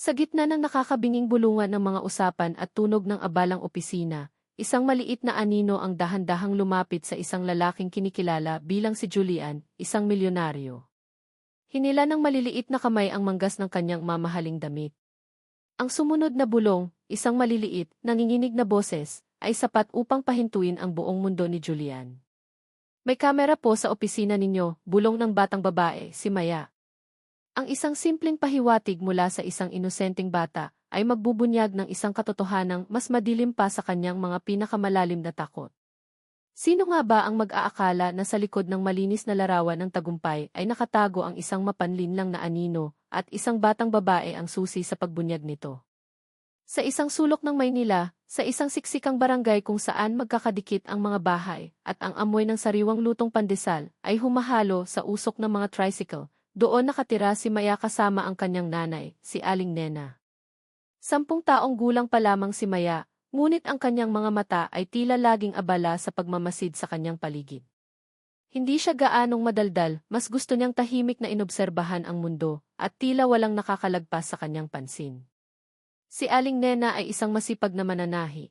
Sa gitna ng nakakabinging bulungan ng mga usapan at tunog ng abalang opisina, isang maliit na anino ang dahan-dahang lumapit sa isang lalaking kinikilala bilang si Julian, isang milyonaryo. Hinila ng maliliit na kamay ang manggas ng kanyang mamahaling damit. Ang sumunod na bulong, isang maliliit, nanginginig na boses, ay sapat upang pahintuin ang buong mundo ni Julian. May kamera po sa opisina ninyo, bulong ng batang babae, si Maya. Ang isang simpleng pahiwatig mula sa isang inosenteng bata ay magbubunyag ng isang katotohanang mas madilim pa sa kanyang mga pinakamalalim na takot. Sino nga ba ang mag-aakala na sa likod ng malinis na larawan ng tagumpay ay nakatago ang isang mapanlinlang na anino at isang batang babae ang susi sa pagbunyag nito? Sa isang sulok ng Maynila, sa isang siksikang barangay kung saan magkakadikit ang mga bahay at ang amoy ng sariwang lutong pandesal ay humahalo sa usok ng mga tricycle, doon nakatira si Maya kasama ang kanyang nanay, si Aling Nena. Sampung taong gulang pa lamang si Maya, ngunit ang kanyang mga mata ay tila laging abala sa pagmamasid sa kanyang paligid. Hindi siya gaanong madaldal, mas gusto niyang tahimik na inobserbahan ang mundo, at tila walang nakakalagpas sa kanyang pansin. Si Aling Nena ay isang masipag na mananahi.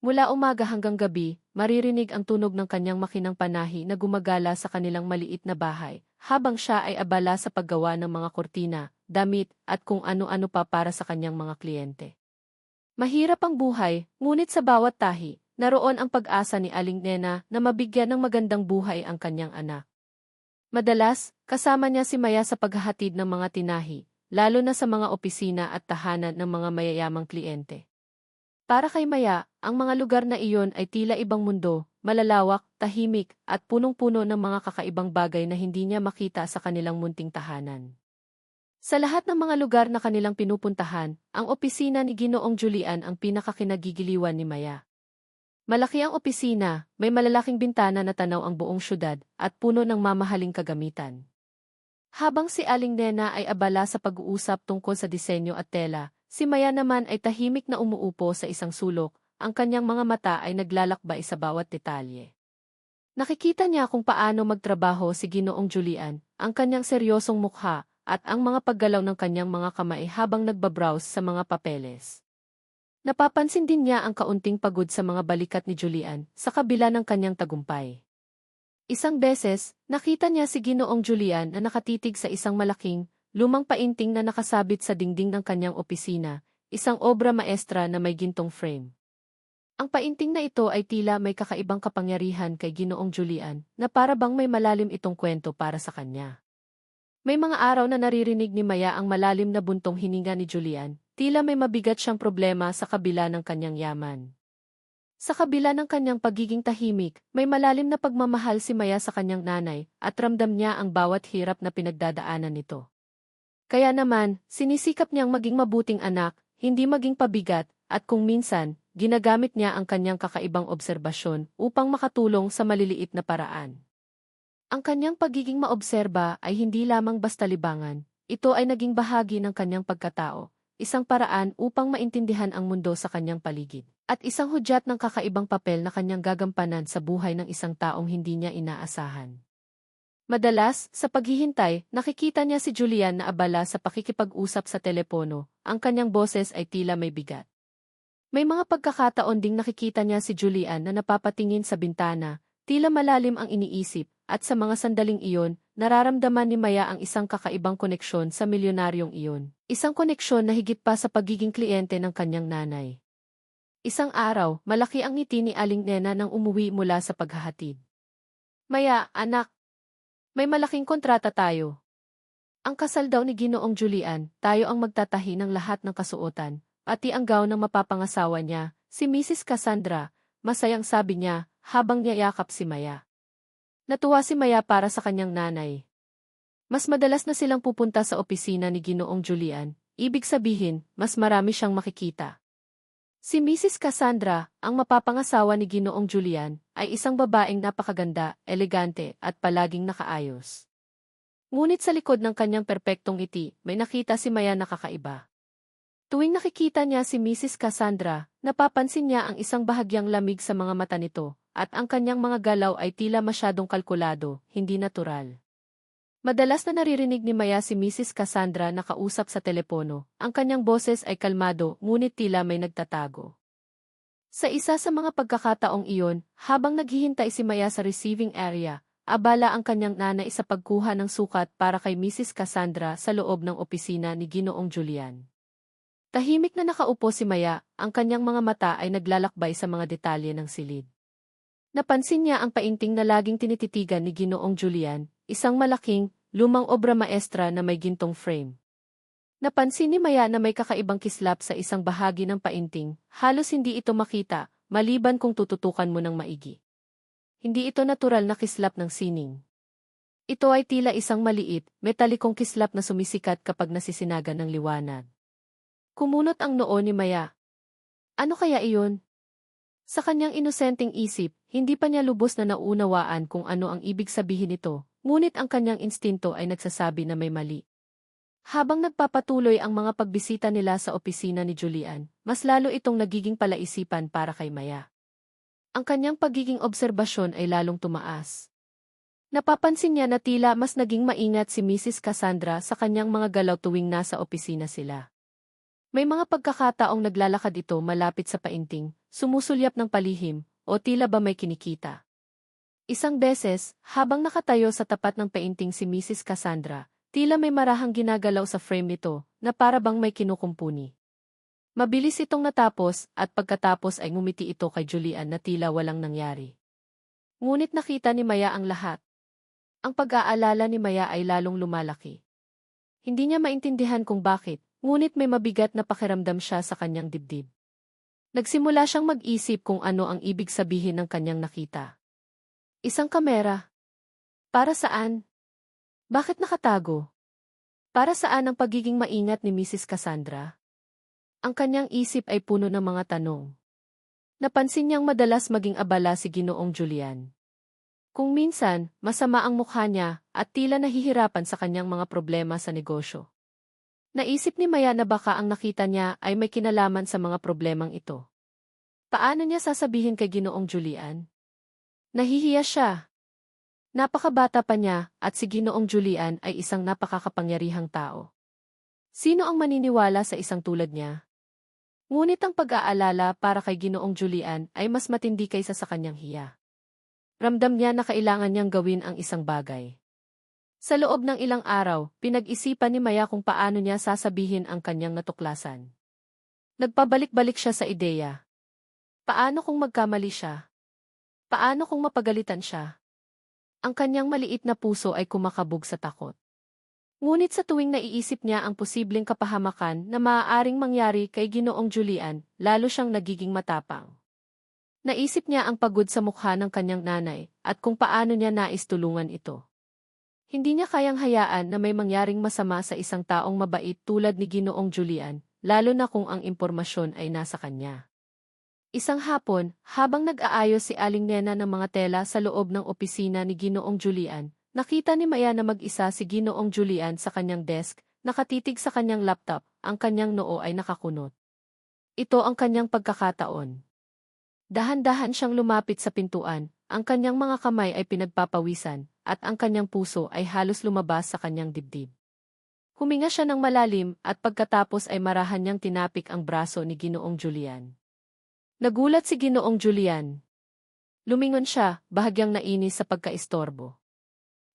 Mula umaga hanggang gabi, maririnig ang tunog ng kanyang makinang panahi na gumagala sa kanilang maliit na bahay, habang siya ay abala sa paggawa ng mga kortina, damit, at kung ano-ano pa para sa kanyang mga kliyente. Mahirap ang buhay, ngunit sa bawat tahi, naroon ang pag-asa ni Aling Nena na mabigyan ng magandang buhay ang kanyang anak. Madalas, kasama niya si Maya sa paghahatid ng mga tinahi, lalo na sa mga opisina at tahanan ng mga mayayamang kliyente. Para kay Maya, ang mga lugar na iyon ay tila ibang mundo, malalawak, tahimik, at punong-puno ng mga kakaibang bagay na hindi niya makita sa kanilang munting tahanan. Sa lahat ng mga lugar na kanilang pinupuntahan, ang opisina ni Ginoong Julian ang pinakakinagigiliwan ni Maya. Malaki ang opisina, may malalaking bintana na tanaw ang buong syudad, at puno ng mamahaling kagamitan. Habang si Aling Nena ay abala sa pag-uusap tungkol sa disenyo at tela, si Maya naman ay tahimik na umuupo sa isang sulok, ang kanyang mga mata ay naglalakbay sa bawat detalye. Nakikita niya kung paano magtrabaho si Ginoong Julian, ang kanyang seryosong mukha, at ang mga paggalaw ng kanyang mga kamay habang nagbabrowse sa mga papeles. Napapansin din niya ang kaunting pagod sa mga balikat ni Julian sa kabila ng kanyang tagumpay. Isang beses, nakita niya si Ginoong Julian na nakatitig sa isang malaking, lumang painting na nakasabit sa dingding ng kanyang opisina, isang obra maestra na may gintong frame. Ang painting na ito ay tila may kakaibang kapangyarihan kay Ginoong Julian na para bang may malalim itong kwento para sa kanya. May mga araw na naririnig ni Maya ang malalim na buntong hininga ni Julian, tila may mabigat siyang problema sa kabila ng kanyang yaman. Sa kabila ng kanyang pagiging tahimik, may malalim na pagmamahal si Maya sa kanyang nanay at ramdam niya ang bawat hirap na pinagdadaanan nito. Kaya naman, sinisikap niyang maging mabuting anak, hindi maging pabigat, at kung minsan, ginagamit niya ang kanyang kakaibang obserbasyon upang makatulong sa maliliit na paraan. Ang kanyang pagiging maobserba ay hindi lamang basta libangan, ito ay naging bahagi ng kanyang pagkatao, isang paraan upang maintindihan ang mundo sa kanyang paligid at isang hudyat ng kakaibang papel na kanyang gagampanan sa buhay ng isang taong hindi niya inaasahan. Madalas, sa paghihintay, nakikita niya si Julian na abala sa pakikipag-usap sa telepono, ang kanyang boses ay tila may bigat. May mga pagkakataon ding nakikita niya si Julian na napapatingin sa bintana, tila malalim ang iniisip, at sa mga sandaling iyon, nararamdaman ni Maya ang isang kakaibang koneksyon sa milyonaryong iyon. Isang koneksyon na higit pa sa pagiging kliyente ng kanyang nanay. Isang araw, malaki ang ngiti ni Aling Nena nang umuwi mula sa paghahatid. Maya, anak. May malaking kontrata tayo. Ang kasal daw ni Ginoong Julian, tayo ang magtatahi ng lahat ng kasuotan, pati ang gown ng mapapangasawa niya, si Mrs. Cassandra, masayang sabi niya, habang niyayakap si Maya. Natuwa si Maya para sa kanyang nanay. Mas madalas na silang pupunta sa opisina ni Ginoong Julian, ibig sabihin, mas marami siyang makikita. Si Mrs. Cassandra, ang mapapangasawa ni Ginoong Julian, ay isang babaeng napakaganda, elegante, at palaging nakaayos. Ngunit sa likod ng kanyang perpektong ngiti, may nakita si Maya na kakaiba. Tuwing nakikita niya si Mrs. Cassandra, napapansin niya ang isang bahagyang lamig sa mga mata nito, at ang kanyang mga galaw ay tila masyadong kalkulado, hindi natural. Madalas na naririnig ni Maya si Mrs. Cassandra na kausap sa telepono. Ang kanyang boses ay kalmado, ngunit tila may nagtatago. Sa isa sa mga pagkakataong iyon, habang naghihintay si Maya sa receiving area, abala ang kanyang nanay sa pagkuha ng sukat para kay Mrs. Cassandra sa loob ng opisina ni Ginoong Julian. Tahimik na nakaupo si Maya, ang kanyang mga mata ay naglalakbay sa mga detalye ng silid. Napansin niya ang painting na laging tinititigan ni Ginoong Julian, isang malaking, lumang obra maestra na may gintong frame. Napansin ni Maya na may kakaibang kislap sa isang bahagi ng painting, halos hindi ito makita, maliban kung tututukan mo ng maigi. Hindi ito natural na kislap ng sining. Ito ay tila isang maliit, metalikong kislap na sumisikat kapag nasisinagan ng liwanag. Kumunot ang noo ni Maya. Ano kaya iyon? Sa kanyang inosenteng isip, hindi pa niya lubos na naunawaan kung ano ang ibig sabihin nito, ngunit ang kanyang instinto ay nagsasabi na may mali. Habang nagpapatuloy ang mga pagbisita nila sa opisina ni Julian, mas lalo itong nagiging palaisipan para kay Maya. Ang kanyang pagiging obserbasyon ay lalong tumaas. Napapansin niya na tila mas naging maingat si Mrs. Cassandra sa kanyang mga galaw tuwing nasa opisina sila. May mga pagkakataong naglalakad ito malapit sa painting, sumusulyap ng palihim, o tila ba may kinikita. Isang beses, habang nakatayo sa tapat ng painting si Mrs. Cassandra, tila may marahang ginagalaw sa frame nito, na para bang may kinukumpuni. Mabilis itong natapos, at pagkatapos ay ngumiti ito kay Julian na tila walang nangyari. Ngunit nakita ni Maya ang lahat. Ang pag-aalala ni Maya ay lalong lumalaki. Hindi niya maintindihan kung bakit, ngunit may mabigat na pakiramdam siya sa kanyang dibdib. Nagsimula siyang mag-isip kung ano ang ibig sabihin ng kanyang nakita. Isang kamera. Para saan? Bakit nakatago? Para saan ang pagiging maingat ni Mrs. Cassandra? Ang kanyang isip ay puno ng mga tanong. Napansin niyang madalas maging abala si Ginoong Julian. Kung minsan, masama ang mukha niya at tila nahihirapan sa kanyang mga problema sa negosyo. Naisip ni Maya na baka ang nakita niya ay may kinalaman sa mga problemang ito. Paano niya sasabihin kay Ginoong Julian? Nahihiya siya. Napakabata pa niya at si Ginoong Julian ay isang napakakapangyarihang tao. Sino ang maniniwala sa isang tulad niya? Ngunit ang pag-aalala para kay Ginoong Julian ay mas matindi kaysa sa kanyang hiya. Ramdam niya na kailangan niyang gawin ang isang bagay. Sa loob ng ilang araw, pinag-isipan ni Maya kung paano niya sasabihin ang kanyang natuklasan. Nagpabalik-balik siya sa ideya. Paano kung magkamali siya? Paano kung mapagalitan siya? Ang kanyang maliit na puso ay kumakabog sa takot. Ngunit sa tuwing naiisip niya ang posibleng kapahamakan na maaaring mangyari kay Ginoong Julian, lalo siyang nagiging matapang. Naisip niya ang pagod sa mukha ng kanyang nanay at kung paano niya nais tulungan ito. Hindi niya kayang hayaan na may mangyaring masama sa isang taong mabait tulad ni Ginoong Julian, lalo na kung ang impormasyon ay nasa kanya. Isang hapon, habang nag-aayos si Aling Nena ng mga tela sa loob ng opisina ni Ginoong Julian, nakita ni Maya na mag-isa si Ginoong Julian sa kanyang desk, nakatitig sa kanyang laptop, ang kanyang noo ay nakakunot. Ito ang kanyang pagkakataon. Dahan-dahan siyang lumapit sa pintuan, ang kanyang mga kamay ay pinagpapawisan, at ang kanyang puso ay halos lumabas sa kanyang dibdib. Huminga siya ng malalim at pagkatapos ay marahan niyang tinapik ang braso ni Ginoong Julian. Nagulat si Ginoong Julian. Lumingon siya, bahagyang nainis sa pagkaistorbo.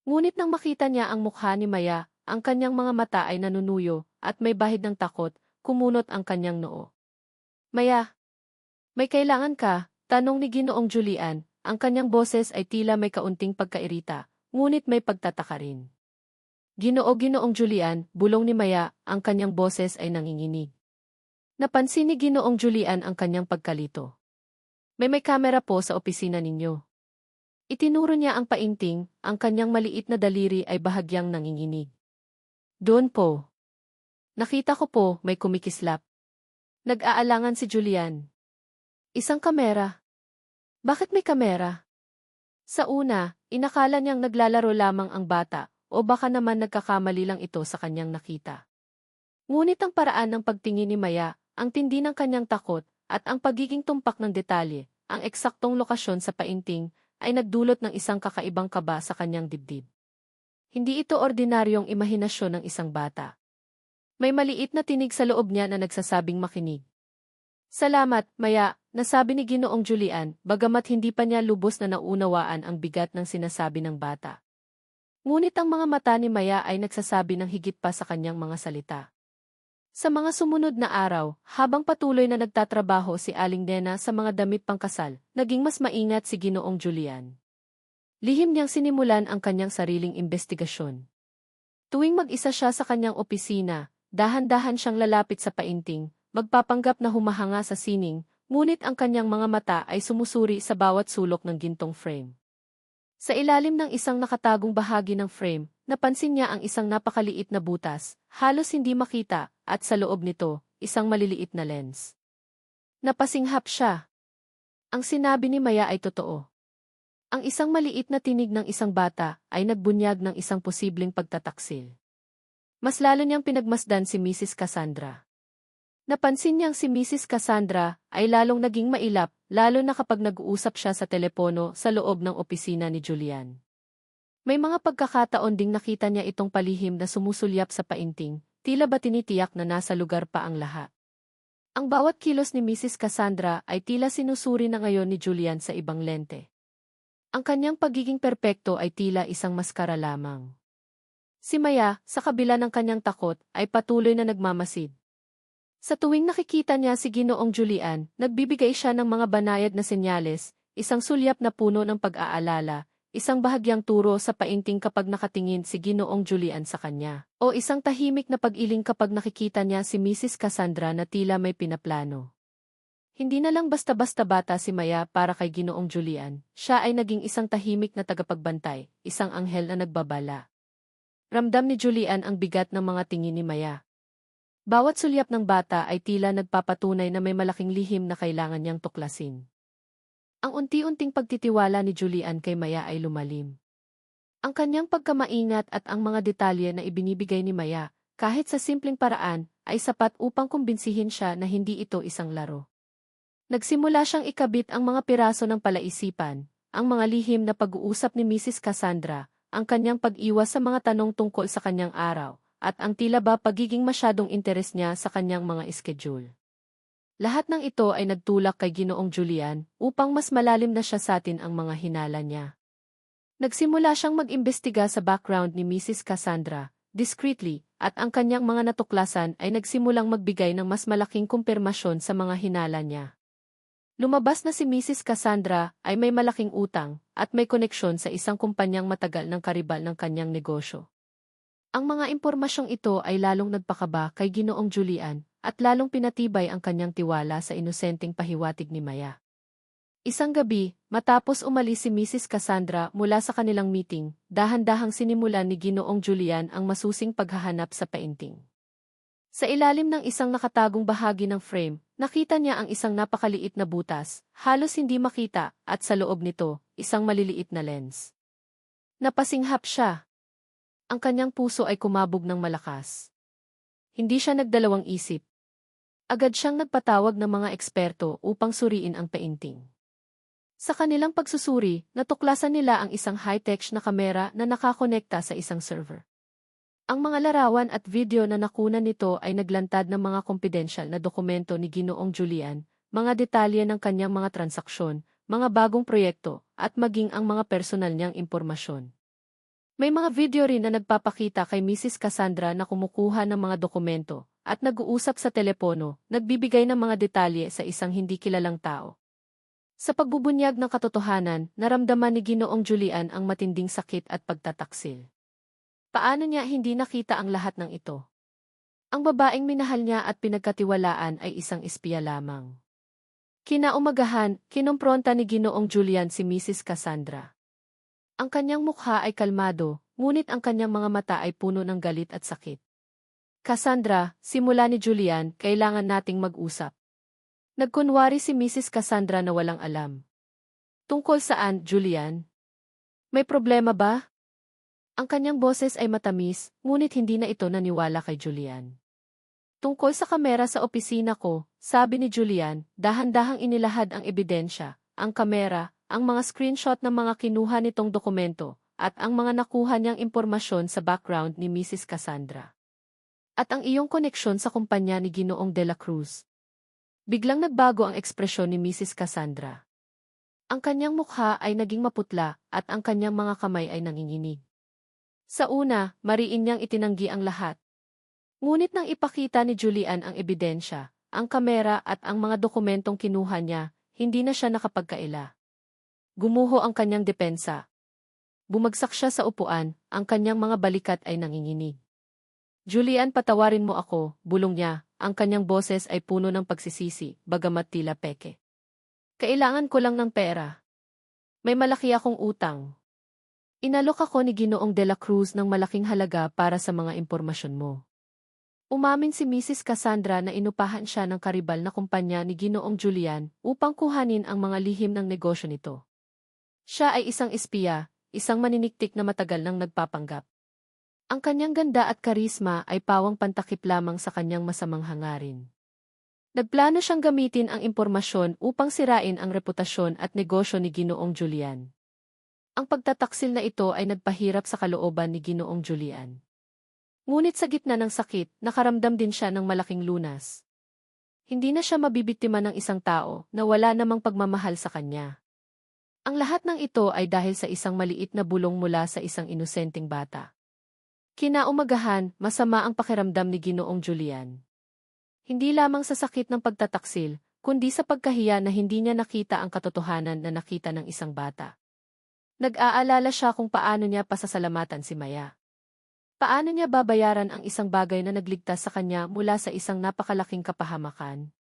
Ngunit nang makita niya ang mukha ni Maya, ang kanyang mga mata ay nanunuyo at may bahid ng takot, kumunot ang kanyang noo. Maya, may kailangan ka, tanong ni Ginoong Julian, ang kanyang boses ay tila may kaunting pagkairita, ngunit may pagtataka rin. Ginoo Ginoong Julian, bulong ni Maya, ang kanyang boses ay nanginginig. Napansin ni Ginoong Julian ang kanyang pagkalito. May may kamera po sa opisina ninyo. Itinuro niya ang painting, ang kanyang maliit na daliri ay bahagyang nanginginig. Doon po. Nakita ko po, may kumikislap. Nag-aalangan si Julian. Isang kamera. Bakit may kamera? Sa una, inakala niyang naglalaro lamang ang bata, o baka naman nagkakamali lang ito sa kanyang nakita. Ngunit ang paraan ng pagtingin ni Maya, ang tindi ng kanyang takot, at ang pagiging tumpak ng detalye, ang eksaktong lokasyon sa painting, ay nagdulot ng isang kakaibang kaba sa kanyang dibdib. Hindi ito ordinaryong imahinasyon ng isang bata. May maliit na tinig sa loob niya na nagsasabing makinig. Salamat, Maya, nasabi ni Ginoong Julian, bagamat hindi pa niya lubos na naunawaan ang bigat ng sinasabi ng bata. Ngunit ang mga mata ni Maya ay nagsasabi ng higit pa sa kanyang mga salita. Sa mga sumunod na araw, habang patuloy na nagtatrabaho si Aling Dena sa mga damit pangkasal, naging mas maingat si Ginoong Julian. Lihim niyang sinimulan ang kanyang sariling investigasyon. Tuwing mag-isa siya sa kanyang opisina, dahan-dahan siyang lalapit sa painting, magpapanggap na humahanga sa sining, ngunit ang kanyang mga mata ay sumusuri sa bawat sulok ng gintong frame. Sa ilalim ng isang nakatagong bahagi ng frame, napansin niya ang isang napakaliit na butas, halos hindi makita, at sa loob nito, isang maliliit na lens. Napasinghap siya. Ang sinabi ni Maya ay totoo. Ang isang maliit na tinig ng isang bata ay nagbunyag ng isang posibleng pagtataksil. Mas lalo niyang pinagmasdan si Mrs. Cassandra. Napansin niyang si Mrs. Cassandra ay lalong naging mailap, lalo na kapag nag-uusap siya sa telepono sa loob ng opisina ni Julian. May mga pagkakataon ding nakita niya itong palihim na sumusulyap sa painting, tila ba tinitiyak na nasa lugar pa ang lahat. Ang bawat kilos ni Mrs. Cassandra ay tila sinusuri na ngayon ni Julian sa ibang lente. Ang kanyang pagiging perpekto ay tila isang maskara lamang. Si Maya, sa kabila ng kanyang takot, ay patuloy na nagmamasid. Sa tuwing nakikita niya si Ginoong Julian, nagbibigay siya ng mga banayad na senyales, isang sulyap na puno ng pag-aalala, isang bahagyang turo sa painting kapag nakatingin si Ginoong Julian sa kanya, o isang tahimik na pag-iling kapag nakikita niya si Mrs. Cassandra na tila may pinaplano. Hindi na lang basta-basta bata si Maya para kay Ginoong Julian, siya ay naging isang tahimik na tagapagbantay, isang anghel na nagbabala. Ramdam ni Julian ang bigat ng mga tingin ni Maya. Bawat sulyap ng bata ay tila nagpapatunay na may malaking lihim na kailangan niyang tuklasin. Ang unti-unting pagtitiwala ni Julian kay Maya ay lumalim. Ang kanyang pagkamaingat at ang mga detalye na ibinibigay ni Maya, kahit sa simpleng paraan, ay sapat upang kumbinsihin siya na hindi ito isang laro. Nagsimula siyang ikabit ang mga piraso ng palaisipan, ang mga lihim na pag-uusap ni Mrs. Cassandra, ang kanyang pag-iwas sa mga tanong tungkol sa kanyang araw, at ang tila ba pagiging masyadong interes niya sa kanyang mga schedule. Lahat ng ito ay nagtulak kay Ginoong Julian upang mas malalim na siya sa atin ang mga hinala niya. Nagsimula siyang mag-imbestiga sa background ni Mrs. Cassandra, discreetly, at ang kanyang mga natuklasan ay nagsimulang magbigay ng mas malaking kumpirmasyon sa mga hinala niya. Lumabas na si Mrs. Cassandra ay may malaking utang at may koneksyon sa isang kumpanyang matagal ng karibal ng kanyang negosyo. Ang mga impormasyong ito ay lalong nagpakaba kay Ginoong Julian at lalong pinatibay ang kanyang tiwala sa inosenteng pahiwatig ni Maya. Isang gabi, matapos umalis si Mrs. Cassandra mula sa kanilang meeting, dahan-dahang sinimulan ni Ginoong Julian ang masusing paghahanap sa painting. Sa ilalim ng isang nakatagong bahagi ng frame, nakita niya ang isang napakaliit na butas, halos hindi makita, at sa loob nito, isang maliliit na lens. Napasinghap siya. Ang kanyang puso ay kumabog ng malakas. Hindi siya nagdalawang isip. Agad siyang nagpatawag ng mga eksperto upang suriin ang painting. Sa kanilang pagsusuri, natuklasan nila ang isang high-tech na kamera na nakakonekta sa isang server. Ang mga larawan at video na nakunan nito ay naglantad ng mga kompidensyal na dokumento ni Ginoong Julian, mga detalye ng kanyang mga transaksyon, mga bagong proyekto, at maging ang mga personal niyang impormasyon. May mga video rin na nagpapakita kay Mrs. Cassandra na kumukuha ng mga dokumento at nag-uusap sa telepono, nagbibigay ng mga detalye sa isang hindi kilalang tao. Sa pagbubunyag ng katotohanan, naramdaman ni Ginoong Julian ang matinding sakit at pagtataksil. Paano niya hindi nakita ang lahat ng ito? Ang babaeng minahal niya at pinagkatiwalaan ay isang espiya lamang. Kinaumagahan, kinumpronta ni Ginoong Julian si Mrs. Cassandra. Ang kanyang mukha ay kalmado, ngunit ang kanyang mga mata ay puno ng galit at sakit. Cassandra, simula ni Julian, kailangan nating mag-usap. Nagkunwari si Mrs. Cassandra na walang alam. Tungkol saan, Julian? May problema ba? Ang kanyang boses ay matamis, ngunit hindi na ito naniwala kay Julian. Tungkol sa kamera sa opisina ko, sabi ni Julian, dahan-dahang inilahad ang ebidensya, ang kamera, ang mga screenshot ng mga kinuha nitong dokumento, at ang mga nakuha niyang impormasyon sa background ni Mrs. Cassandra. At ang iyong koneksyon sa kumpanya ni Ginoong De La Cruz. Biglang nagbago ang ekspresyon ni Mrs. Cassandra. Ang kanyang mukha ay naging maputla at ang kanyang mga kamay ay nanginginig. Sa una, mariin niyang itinanggi ang lahat. Ngunit nang ipakita ni Julian ang ebidensya, ang kamera at ang mga dokumentong kinuha niya, hindi na siya nakapagkaila. Gumuho ang kanyang depensa. Bumagsak siya sa upuan, ang kanyang mga balikat ay nanginginig. Julian patawarin mo ako, bulong niya, ang kanyang boses ay puno ng pagsisisi, bagamat tila peke. Kailangan ko lang ng pera. May malaki akong utang. Inalok ako ni Ginoong De La Cruz ng malaking halaga para sa mga impormasyon mo. Umamin si Mrs. Cassandra na inupahan siya ng karibal na kumpanya ni Ginoong Julian upang kuhanin ang mga lihim ng negosyo nito. Siya ay isang espiya, isang maniniktik na matagal nang nagpapanggap. Ang kanyang ganda at karisma ay pawang pantakip lamang sa kanyang masamang hangarin. Nagplano siyang gamitin ang impormasyon upang sirain ang reputasyon at negosyo ni Ginoong Julian. Ang pagtataksil na ito ay nagpahirap sa kalooban ni Ginoong Julian. Ngunit sa gitna ng sakit, nakaramdam din siya ng malaking lunas. Hindi na siya mabibiktima ng isang tao na wala namang pagmamahal sa kanya. Ang lahat ng ito ay dahil sa isang maliit na bulong mula sa isang inosenteng bata. Kinaumagahan, masama ang pakiramdam ni Ginoong Julian. Hindi lamang sa sakit ng pagtataksil, kundi sa pagkahiya na hindi niya nakita ang katotohanan na nakita ng isang bata. Nag-aalala siya kung paano niya pasasalamatan si Maya. Paano niya babayaran ang isang bagay na nagligtas sa kanya mula sa isang napakalaking kapahamakan?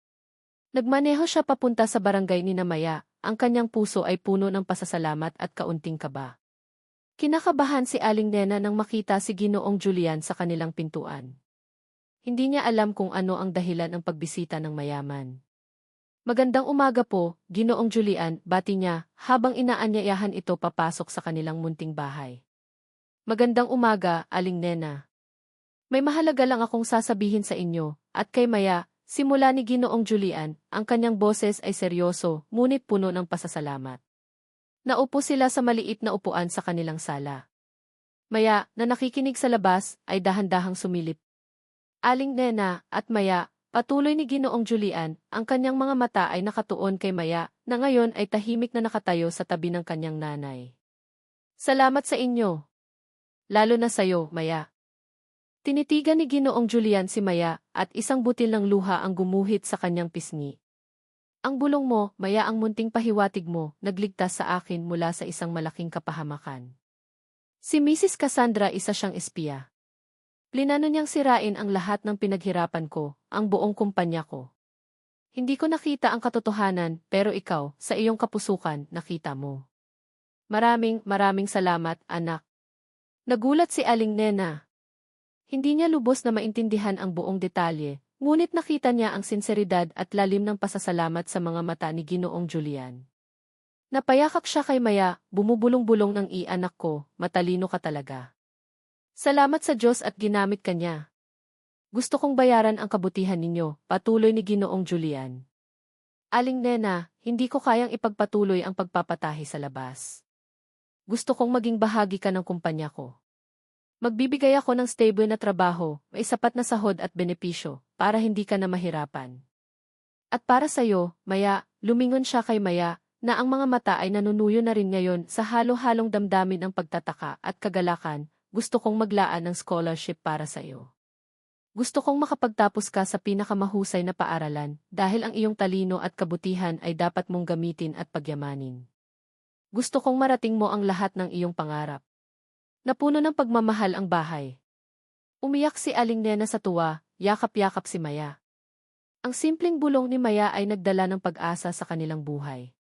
Nagmaneho siya papunta sa barangay ni Namaya, ang kanyang puso ay puno ng pasasalamat at kaunting kaba. Kinakabahan si Aling Nena nang makita si Ginoong Julian sa kanilang pintuan. Hindi niya alam kung ano ang dahilan ng pagbisita ng mayaman. Magandang umaga po, Ginoong Julian, bati niya, habang inaanyayahan ito papasok sa kanilang munting bahay. Magandang umaga, Aling Nena. May mahalaga lang akong sasabihin sa inyo, at kay Maya, simula ni Ginoong Julian, ang kanyang boses ay seryoso, ngunit puno ng pasasalamat. Naupo sila sa maliit na upuan sa kanilang sala. Maya, na nakikinig sa labas, ay dahan-dahang sumilip Aling Nena at Maya, patuloy ni Ginoong Julian, ang kanyang mga mata ay nakatuon kay Maya, na ngayon ay tahimik na nakatayo sa tabi ng kanyang nanay. Salamat sa inyo. Lalo na sayo, Maya. Tinitigan ni Ginoong Julian si Maya, at isang butil ng luha ang gumuhit sa kanyang pisngi. Ang bulong mo, Maya ang munting pahiwatig mo, nagligtas sa akin mula sa isang malaking kapahamakan. Si Mrs. Cassandra isa siyang espiya. Plinano niyang sirain ang lahat ng pinaghirapan ko, ang buong kumpanya ko. Hindi ko nakita ang katotohanan, pero ikaw, sa iyong kapusukan, nakita mo. Maraming, maraming salamat, anak. Nagulat si Aling Nena. Hindi niya lubos na maintindihan ang buong detalye, ngunit nakita niya ang sinseridad at lalim ng pasasalamat sa mga mata ni Ginoong Julian. Napayakap siya kay Maya, bumubulong-bulong ng i-anak ko, matalino ka talaga. Salamat sa Diyos at ginamit ka niya. Gusto kong bayaran ang kabutihan ninyo, patuloy ni Ginoong Julian. Aling Nena, hindi ko kayang ipagpatuloy ang pagpapatahi sa labas. Gusto kong maging bahagi ka ng kumpanya ko. Magbibigay ako ng stable na trabaho, may sapat na sahod at benepisyo, para hindi ka na mahirapan. At para sa'yo, Maya, lumingon siya kay Maya, na ang mga mata ay nanunuyo na rin ngayon sa halo-halong damdamin ng pagtataka at kagalakan, gusto kong maglaan ng scholarship para sa iyo. Gusto kong makapagtapos ka sa pinakamahusay na paaralan dahil ang iyong talino at kabutihan ay dapat mong gamitin at pagyamanin. Gusto kong marating mo ang lahat ng iyong pangarap. Napuno ng pagmamahal ang bahay. Umiyak si Aling Nena sa tuwa, yakap-yakap si Maya. Ang simpleng bulong ni Maya ay nagdala ng pag-asa sa kanilang buhay.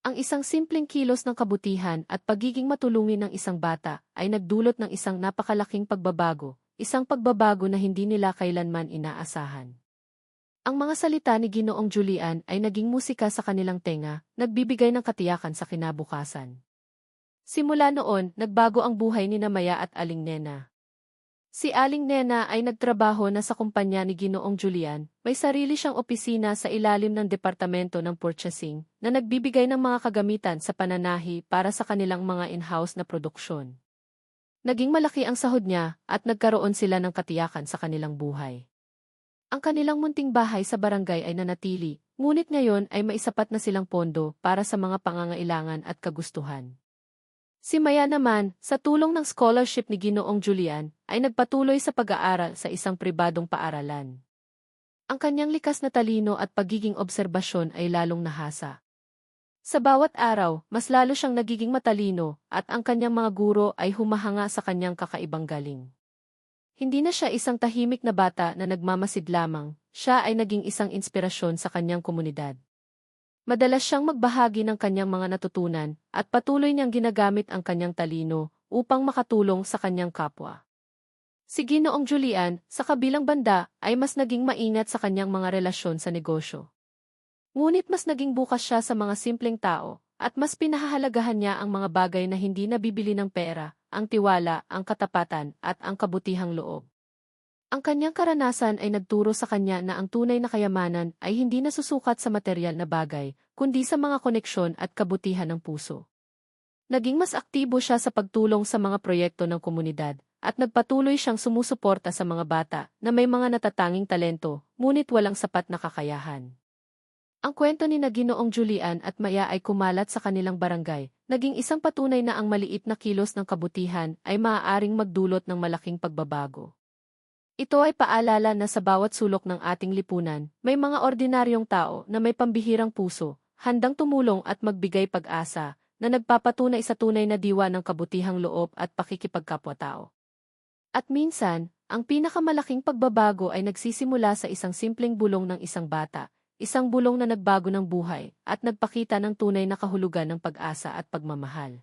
Ang isang simpleng kilos ng kabutihan at pagiging matulungin ng isang bata ay nagdulot ng isang napakalaking pagbabago, isang pagbabago na hindi nila kailanman inaasahan. Ang mga salita ni Ginoong Julian ay naging musika sa kanilang tenga, nagbibigay ng katiyakan sa kinabukasan. Simula noon, nagbago ang buhay ni Namaya at Aling Nena. Si Aling Nena ay nagtrabaho na sa kumpanya ni Ginoong Julian, may sarili siyang opisina sa ilalim ng Departamento ng Purchasing na nagbibigay ng mga kagamitan sa pananahi para sa kanilang mga in-house na produksyon. Naging malaki ang sahod niya at nagkaroon sila ng katiyakan sa kanilang buhay. Ang kanilang munting bahay sa barangay ay nanatili, ngunit ngayon ay maisapat na silang pondo para sa mga pangangailangan at kagustuhan. Si Maya naman, sa tulong ng scholarship ni Ginoong Julian, ay nagpatuloy sa pag-aaral sa isang pribadong paaralan. Ang kanyang likas na talino at pagiging obserbasyon ay lalong nahasa. Sa bawat araw, mas lalo siyang nagiging matalino at ang kanyang mga guro ay humahanga sa kanyang kakaibang galing. Hindi na siya isang tahimik na bata na nagmamasid lamang, siya ay naging isang inspirasyon sa kanyang komunidad. Madalas siyang magbahagi ng kanyang mga natutunan at patuloy niyang ginagamit ang kanyang talino upang makatulong sa kanyang kapwa. Si Ginoong Julian, sa kabilang banda, ay mas naging maingat sa kanyang mga relasyon sa negosyo. Ngunit mas naging bukas siya sa mga simpleng tao, at mas pinahahalagahan niya ang mga bagay na hindi nabibili ng pera, ang tiwala, ang katapatan, at ang kabutihang loob. Ang kanyang karanasan ay nagturo sa kanya na ang tunay na kayamanan ay hindi nasusukat sa material na bagay, kundi sa mga koneksyon at kabutihan ng puso. Naging mas aktibo siya sa pagtulong sa mga proyekto ng komunidad, at nagpatuloy siyang sumusuporta sa mga bata na may mga natatanging talento, ngunit walang sapat na kakayahan. Ang kwento ni Naginoong Julian at Maya ay kumalat sa kanilang barangay, naging isang patunay na ang maliit na kilos ng kabutihan ay maaaring magdulot ng malaking pagbabago. Ito ay paalala na sa bawat sulok ng ating lipunan, may mga ordinaryong tao na may pambihirang puso, handang tumulong at magbigay pag-asa, na nagpapatunay sa tunay na diwa ng kabutihang loob at pakikipagkapwa-tao. At minsan, ang pinakamalaking pagbabago ay nagsisimula sa isang simpleng bulong ng isang bata, isang bulong na nagbago ng buhay at nagpakita ng tunay na kahulugan ng pag-asa at pagmamahal.